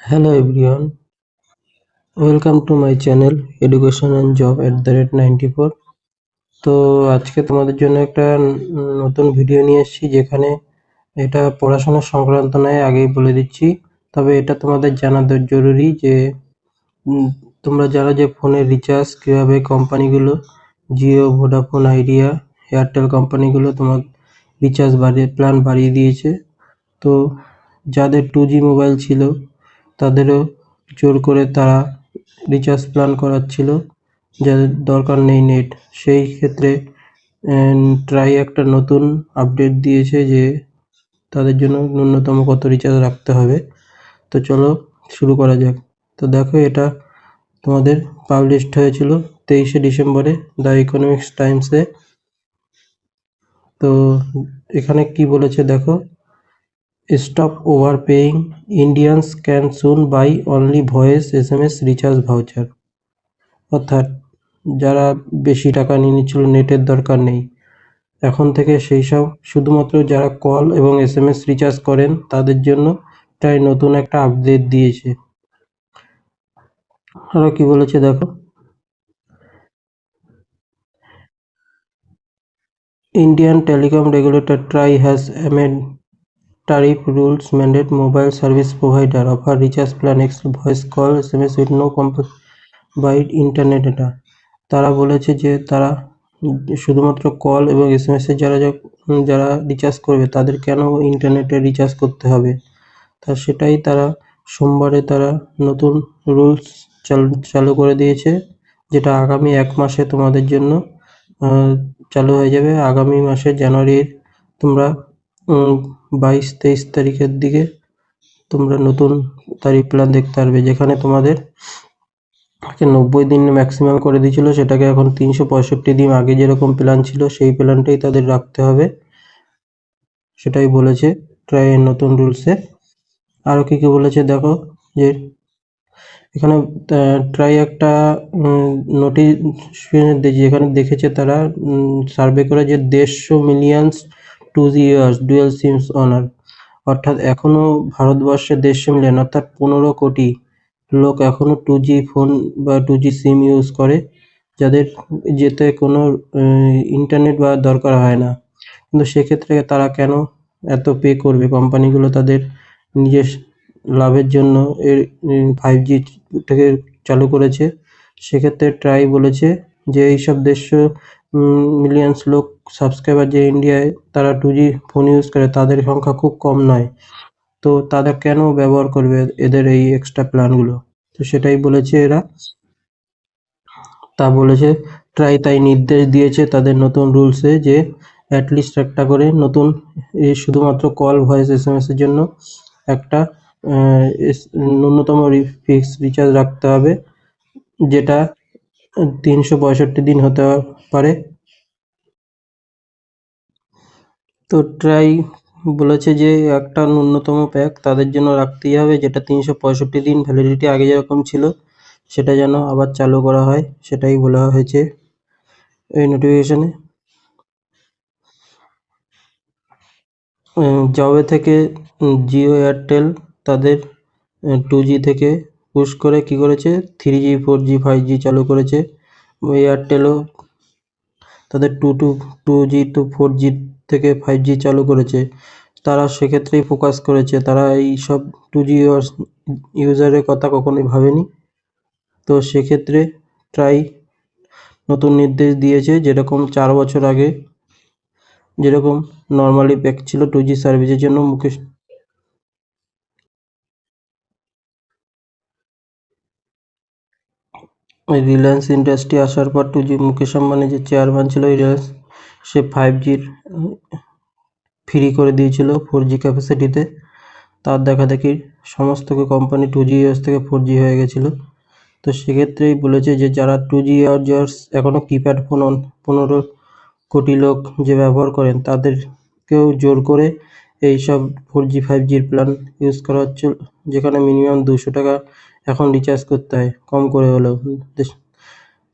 Hello everyone, welcome to my channel Education and Job at the rate 94 তো আজকে তোমাদের জন্য একটা নতুন ভিডিও নিয়ে এসেছি যেখানে এটা পড়াশোনা সংক্রান্ত নয় আগেই বলে দিচ্ছি। তবে এটা তোমাদের জানা জরুরি যে তোমরা যারা যে ফোনের রিচার্জ কীভাবে কোম্পানিগুলো জিও ভোডাফোন আইডিয়া এয়ারটেল কোম্পানিগুলো তোমার রিচার্জ বাড়িয়ে প্ল্যান বাড়িয়ে দিয়েছে। তো যাদের টু জি মোবাইল ছিল তাদেরও জোর করে তারা রিচার্জ প্ল্যান করাচ্ছিল যাদের দরকার নেই নেট। সেই ক্ষেত্রে ট্রাই একটা নতুন আপডেট দিয়েছে যে তাদের জন্য ন্যূনতম কত রিচার্জ রাখতে হবে। তো চলো, শুরু করা যাক। তো দেখো, এটা তোমাদের পাবলিশড হয়েছিল তেইশে ডিসেম্বরে দ্য ইকোনমিক্স টাইমসে। তো এখানে কি বলেছে দেখো stop over paying Indians can soon buy only voice S M S recharge voucher অর্থাৎ যারা বেশি টাকা নিয়ে নিচ্ছিল, নেটের দরকার নেই। এখন থেকে সেই সব শুধুমাত্র যারা কল এবং এস এম এস রিচার্জ করেন, তাদের জন্য তাই নতুন একটা আপডেট দিয়েছে। আরও কি বলেছে দেখো? Indian telecom regulator TRAI has amended tariff rules, mandate mobile service provider, offer recharge plan voice call sms with no combined internet data তারা বলেছে যে তারা শুধুমাত্র কল এবং এস এম এসের যারা যারা রিচার্জ করবে, তাদের কেন ইন্টারনেটে রিচার্জ করতে হবে? তা সেটাই তারা সোমবারে তারা নতুন রুলস চালু করে দিয়েছে, যেটা আগামী এক মাসে তোমাদের জন্য চালু হয়ে যাবে। আগামী মাসে জানুয়ারির তোমরা বাইশ তেইশ তারিখের দিকে তোমরা নতুন তারিখ প্ল্যান দেখতে পারবে, যেখানে তোমাদের নব্বই দিন ম্যাক্সিমাম করে দিয়েছিল, সেটাকে এখন তিনশো পঁয়ষট্টি দিন আগে যেরকম প্ল্যান ছিল, সেই প্ল্যানটাই তাদের রাখতে হবে। সেটাই বলেছে ট্রাইয়ের নতুন রুলসে আরও কী কী বলেছে দেখো, যে এখানে ট্রাই একটা নোটিশ যেখানে দেখেছে তারা সার্ভে করে যে দেড়শো millions two users dual SIMs owner অর্থাৎ এখনও ভারতবর্ষে দেশ মিলিয়ন, অর্থাৎ পনেরো কোটি লোক এখনও টু জি ফোন বা টু জি সিম ইউজ করে, যাদের যেতে কোনো ইন্টারনেট বা দরকার হয় না। কিন্তু সেক্ষেত্রে তারা কেন এত পে করবে? কোম্পানিগুলো তাদের নিজের লাভের জন্য এর ফাইভ জি থেকে চালু করেছে। সেক্ষেত্রে ট্রাই বলেছে যে এইসব দেড়শো মিলিয়নস লোক সাবস্ক্রাইবার যে ইন্ডিয়ায় তারা টু জি ফোন ইউজ করে, তাদের সংখ্যা খুব কম নয়। তো তারা কেন ব্যবহার করবে এদের এই এক্সট্রা প্ল্যানগুলো তো সেটাই বলেছে এরা। তা বলেছে ট্রাই তাই নির্দেশ দিয়েছে তাদের নতুন রুলসে যে অ্যাটলিস্ট একটা করে নতুন এই শুধুমাত্র কল ভয়েস এস এম এসের জন্য একটা ন্যূনতম ফিক্স রিচার্জ রাখতে হবে, যেটা তিনশো পঁয়ষট্টি দিন হতে পারে। তো ট্রাই বলেছে যে একটা ন্যূনতম প্যাক তাদের জন্য রাখতেই হবে, যেটা তিনশো পঁয়ষট্টি দিন ভ্যালিডিটি আগে যেরকম ছিল, সেটা যেন আবার চালু করা হয়, সেটাই বলা হয়েছে এই নোটিফিকেশানে জবে থেকে জিও এয়ারটেল তাদের টু জি থেকে পুশ করে কি করেছে? Three G four G five G চালু করেছে। এয়ারটেলও তাদের two two two G, two four G থেকে ফাইভ জি চালু করেছে। তারা সেক্ষেত্রেই ফোকাস করেছে। তারা এই সব টু জি ইউজারের কথা কখনোই ভাবেনি। তো সেক্ষেত্রে ট্রাই নতুন নির্দেশ দিয়েছে। যেরকম চার বছর আগে, যেরকম নর্মালি প্যাক ছিল টু জি সার্ভিসের জন্য মুকেশ রিলায়েন্স ইন্ডাস্ট্রি আসার পর টু জি মুকেশ আম্বানি যে চেয়ারম্যান ছিল রিলায়েন্স সে ফাইভ জির ফ্রি করে দিয়েছিল ফোর জি ক্যাপাসিটিতে তার দেখা দেখি সমস্ত কোম্পানি টু জি ইয়ার্স থেকে ফোর জি হয়ে গেছিল। তো সেক্ষেত্রেই বলেছে যে, যারা টু জি ইয়ার্স এখনও কিপ্যাড ফোন পনেরো কোটি লোক যে ব্যবহার করেন, তাদেরকেও জোর করে এই সব ফোর জি ফাইভ জির প্ল্যান ইউজ করা হচ্ছে, যেখানে মিনিমাম দুশো টাকা এখন রিচার্জ করতে হয়, কম করে হলেও।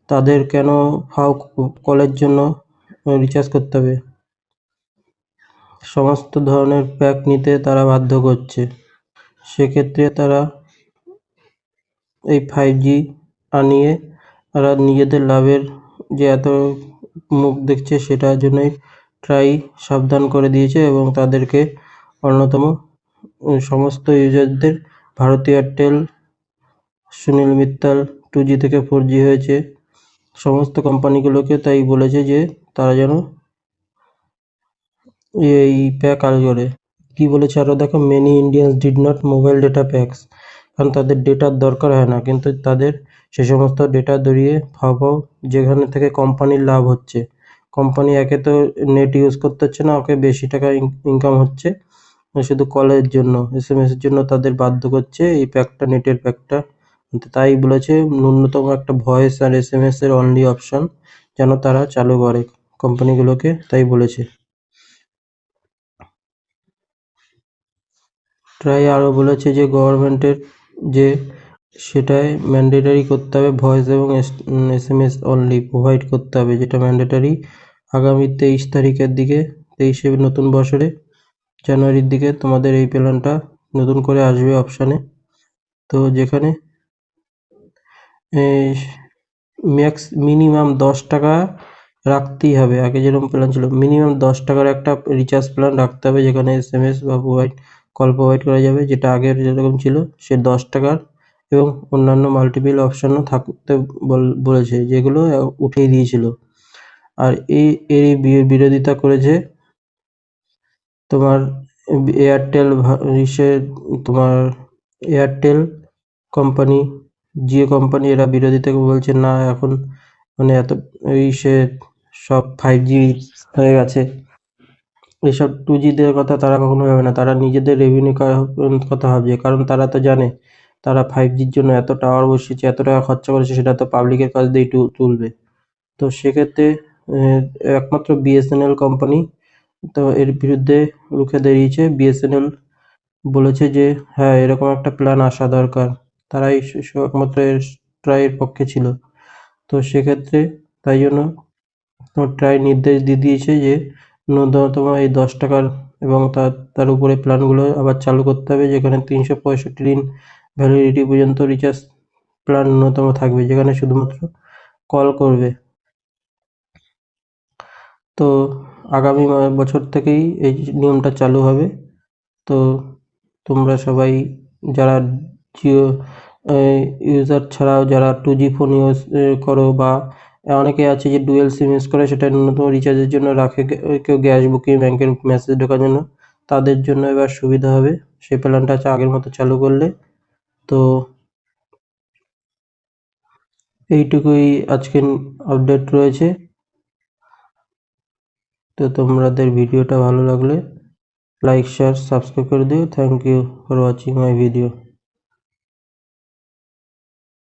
তাদের কেন ফাও কলের জন্য রিচার্জ করতে হবে? সমস্ত ধরনের প্যাক নিতে তারা বাধ্য করছে। সেক্ষেত্রে তারা এই ফাইভ জি আনিয়ে তারা নিজেদের লাভের যে এত মুখ দেখছে, সেটার জন্যই ট্রাই সাবধান করে দিয়েছে এবং তাদেরকে অন্যতম সমস্ত ইউজারদের ভারতীয় এয়ারটেল সুনীল মিত্তাল টু জি থেকে ফোর জি হয়েছে। সমস্ত কোম্পানিগুলোকে তাই বলেছে যে তারা যেন এই প্যাক আল করে। কি বলেছে আরও দেখো many Indians did not mobile data packs কারণ তাদের ডেটার দরকার হয় না, কিন্তু তাদের সে সমস্ত ডেটা দরিয়ে ফাও ফাও যেখানে থেকে কোম্পানির লাভ হচ্ছে। কোম্পানি একে তো নেট ইউজ করতে হচ্ছে না, ওকে বেশি টাকা ইনকাম হচ্ছে। শুধু কলের জন্য এস এম এর জন্য তাদের বাধ্য করছে এই প্যাকটা নেটের প্যাকটা তাই বলেছে, ন্যূনতম একটা ভয়েস আর এস এম এস এর অনলি অপশন যেন তারা চালু করে কোম্পানিগুলোকে তাই বলেছে। ট্রাই আরও বলেছে যে গভর্নমেন্টের যে সেটাই ম্যান্ডেটারি করতে হবে, ভয়েস এবং S M S only provide করতে হবে, যেটা ম্যান্ডেটারি আগামী তেইশ তারিখের দিকে, তেইশে নতুন বছরে, জানুয়ারির দিকে তোমাদের এই প্ল্যানটা নতুন করে আসবে অপশানে তো যেখানে ম্যাক্স মিনিমাম দশ টাকা রাখতেই হবে। আগে যেরকম প্ল্যান ছিল মিনিমাম দশ টাকার একটা রিচার্জ প্ল্যান রাখতে হবে, যেখানে এস এম এস বা প্রোভাইড কল প্রোভাইড করা যাবে, যেটা আগের যেরকম ছিল, সে দশ টাকার এবং অন্যান্য মাল্টিপল অপশানও থাকতে বলেছে, যেগুলো উঠিয়ে দিয়েছিল। আর এই, এরই বিরোধিতা করেছে তোমার এয়ারটেল তোমার এয়ারটেল কোম্পানি জিও কোম্পানি এরা বিরোধিতা বলছে, না, এখন মানে এত, এই সে সব ফাইভ জি হয়ে গেছে। এসব টু জি দেওয়ার কথা তারা কখনো ভাবে না, তারা নিজেদের রেভিনিউ কথা ভাবছে, কারণ তারা তো জানে, তারা ফাইভ জির জন্য এত টাওয়ার বসিয়েছে, এত টাকা খরচা করেছে, সেটা তো পাবলিকের কাছ দিয়েই তুলবে। তো সেক্ষেত্রে একমাত্র বিএসএনএল কোম্পানি তো এর বিরুদ্ধে রুখে দাঁড়িয়েছে। বিএসএনএল বলেছে যে হ্যাঁ এরকম একটা প্ল্যান আসা দরকার। তারাই একমাত্র ট্রাইয়ের পক্ষে ছিল। তো সেক্ষেত্রে তাই জন্য ট্রাই নির্দেশ দিয়ে দিয়েছে যে, ন্যূনতম এই দশ টাকার এবং তার তার উপরে প্ল্যানগুলো আবার চালু করতে হবে, যেখানে তিনশো পঁয়ষট্টি দিন ভ্যালিডিটি পর্যন্ত রিচার্জ প্ল্যান ন্যূনতম থাকবে, যেখানে শুধুমাত্র কল করবে। তো আগামী বছর থেকেই এই নিয়মটা চালু হবে। তো তোমরা সবাই যারা জিও ইউজার ছাড়াও যারা টু জি ফোন ইউজ করো বা অনেকে আছে যে ডুয়েল সিম ইউজ করে, সেটা ন্যূনতম রিচার্জের জন্য রাখে কেউ গ্যাস বুকিং ব্যাংকের মেসেজ ঢোকার জন্য। তাদের জন্য এবার সুবিধা হবে। সেই প্ল্যানটা আছে আগের মতো চালু করলে। তো এইটুকুই আজকে আপডেট রয়েছে। তো তোমাদের ভিডিওটা ভালো লাগলে লাইক শেয়ার সাবস্ক্রাইব করে দিও। Thank you for watching my video